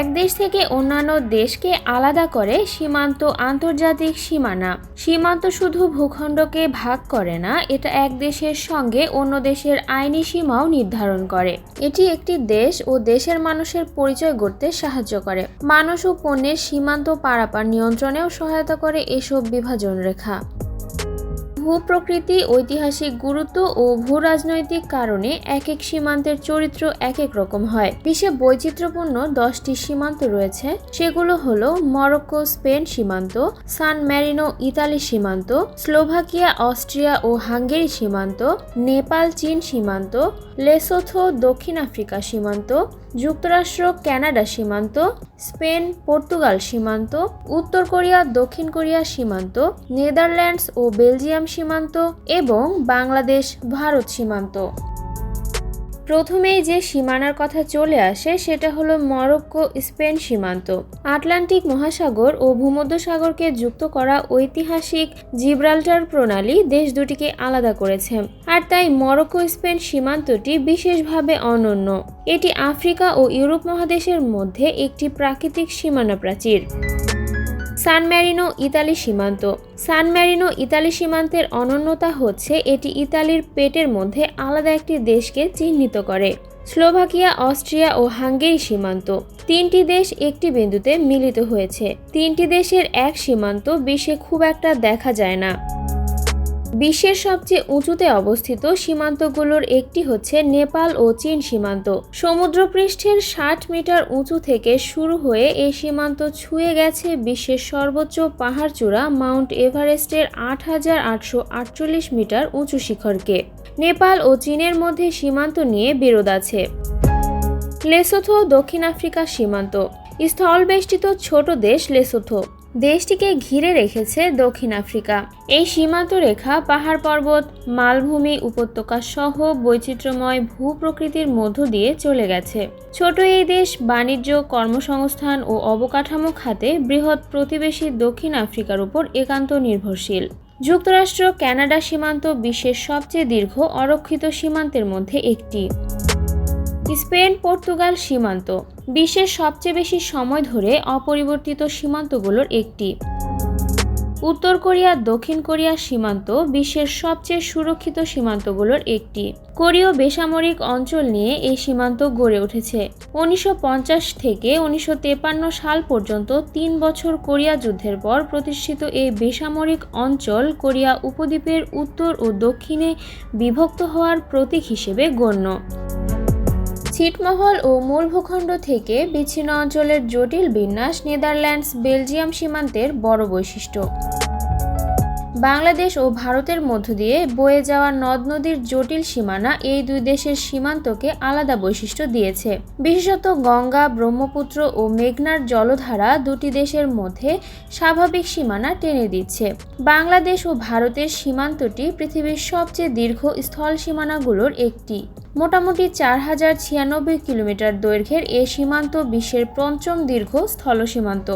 এক দেশ থেকে অন্যান্য দেশকে আলাদা করে সীমান্ত আন্তর্জাতিক সীমানা। সীমান্ত শুধু ভূখণ্ডকে ভাগ করে না, এটা এক দেশের সঙ্গে অন্য দেশের আইনি সীমাও নির্ধারণ করে। এটি একটি দেশ ও দেশের মানুষের পরিচয় গড়তে সাহায্য করে। মানুষ ও পণ্যের সীমান্ত পারাপার নিয়ন্ত্রণেও সহায়তা করে এসব বিভাজন রেখা। ভূপ্রকৃতি, ঐতিহাসিক গুরুত্ব ও ভূ রাজনৈতিক কারণে এক এক সীমান্তের চরিত্র এক এক রকম হয়। বিশ্বে বৈচিত্র্যপূর্ণ দশটি সীমান্ত রয়েছে। সেগুলো হলো মরক্কো, স্পেন সীমান্ত, সান ম্যারিনো, ইতালি সীমান্ত, স্লোভাকিয়া, অস্ট্রিয়া ও হাঙ্গেরি সীমান্ত, নেপাল, চীন সীমান্ত, লেসোথো, দক্ষিণ আফ্রিকা সীমান্ত, যুক্তরাষ্ট্র, কানাডা সীমান্ত স্পেন, পর্তুগাল সীমান্ত, উত্তর কোরিয়া, দক্ষিণ কোরিয়া সীমান্ত, নেদারল্যান্ডস ও বেলজিয়াম সীমান্ত এবং বাংলাদেশ ভারত সীমান্ত। প্রথমেই যে সীমানার কথা চলে আসে সেটা হলো মরক্কো স্পেন সীমান্ত। আটলান্টিক মহাসাগর ও ভূমধ্যসাগরকে যুক্ত করা ঐতিহাসিক জিব্রাল্টার প্রণালী দেশ দুটিকে আলাদা করেছে। আর তাই মরক্কো স্পেন সীমান্তটি বিশেষভাবে অনন্য। এটি আফ্রিকা ও ইউরোপ মহাদেশের মধ্যে একটি প্রাকৃতিক সীমানা প্রাচীর। সান ম্যারিনো ইতালি সীমান্ত। সান ম্যারিনো ইতালি সীমান্তের অনন্যতা হচ্ছে এটি ইতালির পেটের মধ্যে আলাদা একটি দেশকে চিহ্নিত করে। স্লোভাকিয়া, অস্ট্রিয়া ও হাঙ্গেরি সীমান্ত। তিনটি দেশ একটি বিন্দুতে মিলিত হয়েছে। তিনটি দেশের এক সীমান্ত বিশ্বে খুব একটা দেখা যায় না। বিশ্বের সবচেয়ে উঁচুতে অবস্থিত সীমান্তগুলোর একটি হচ্ছে নেপাল ও চীন সীমান্ত। সমুদ্রপৃষ্ঠের ষাট মিটার উঁচু থেকে শুরু হয়ে এই সীমান্ত ছুঁয়ে গেছে বিশ্বের সর্বোচ্চ পাহাড়চূড়া মাউন্ট এভারেস্টের আট হাজার আটশো আটচল্লিশ মিটার উঁচু শিখরকে। নেপাল ও চীনের মধ্যে সীমান্ত নিয়ে বিরোধ আছে। লেসোথো দক্ষিণ আফ্রিকা সীমান্ত। স্থলবেষ্টিত ছোট দেশ লেসোথো। দেশটিকে ঘিরে রেখেছে দক্ষিণ আফ্রিকা। এই সীমান্ত রেখা, পাহাড় পর্বত, মালভূমি, উপত্যকা সহ বৈচিত্র্যময় ভূপ্রকৃতির মধ্য দিয়ে চলে গেছে। ছোট এই দেশ বাণিজ্য, কর্মসংস্থান ও অবকাঠামো খাতে বৃহৎ প্রতিবেশী দক্ষিণ আফ্রিকার উপর একান্ত নির্ভরশীল। যুক্তরাষ্ট্র কানাডা সীমান্ত বিশ্বের সবচেয়ে দীর্ঘ, অরক্ষিত সীমান্তের মধ্যে একটি। স্পেন, পর্তুগাল সীমান্ত, বিশ্বের সবচেয়ে বেশি সময় ধরে অপরিবর্তিত সীমান্তগুলোর একটি। উত্তর কোরিয়া, দক্ষিণ কোরিয়া সীমান্ত বিশ্বের সবচেয়ে সুরক্ষিত সীমান্তগুলোর একটি। কোরীয় বেসামরিক অঞ্চল নিয়ে এই সীমান্ত গড়ে উঠেছে। উনিশশো পঞ্চাশ থেকে উনিশশো সাল পর্যন্ত তিন বছর কোরিয়া যুদ্ধের পর প্রতিষ্ঠিত এই বেসামরিক অঞ্চল কোরিয়া উপদ্বীপের উত্তর ও দক্ষিণে বিভক্ত হওয়ার প্রতীক হিসেবে গণ্য। ছিটমহল ও মূল ভূখণ্ড থেকে বিচ্ছিন্ন অঞ্চলের জটিল বিন্যাস নেদারল্যান্ডস বেলজিয়াম সীমান্তের বড় বৈশিষ্ট্য। বাংলাদেশ ও ভারতের মধ্য দিয়ে বয়ে যাওয়া নদ নদীর জটিল সীমানা এই দুই দেশের সীমান্তকে আলাদা বৈশিষ্ট্য দিয়েছে। বিশেষত গঙ্গা, ব্রহ্মপুত্র ও মেঘনার জলধারা দুটি দেশের মধ্যে স্বাভাবিক সীমানা টেনে দিচ্ছে। বাংলাদেশ ও ভারতের সীমান্তটি পৃথিবীর সবচেয়ে দীর্ঘ স্থল সীমানাগুলোর একটি। মোটামুটি চার হাজার ছিয়ানব্বই কিলোমিটার দৈর্ঘ্যের এ সীমান্ত বিশ্বের পঞ্চম দীর্ঘ স্থল সীমান্ত।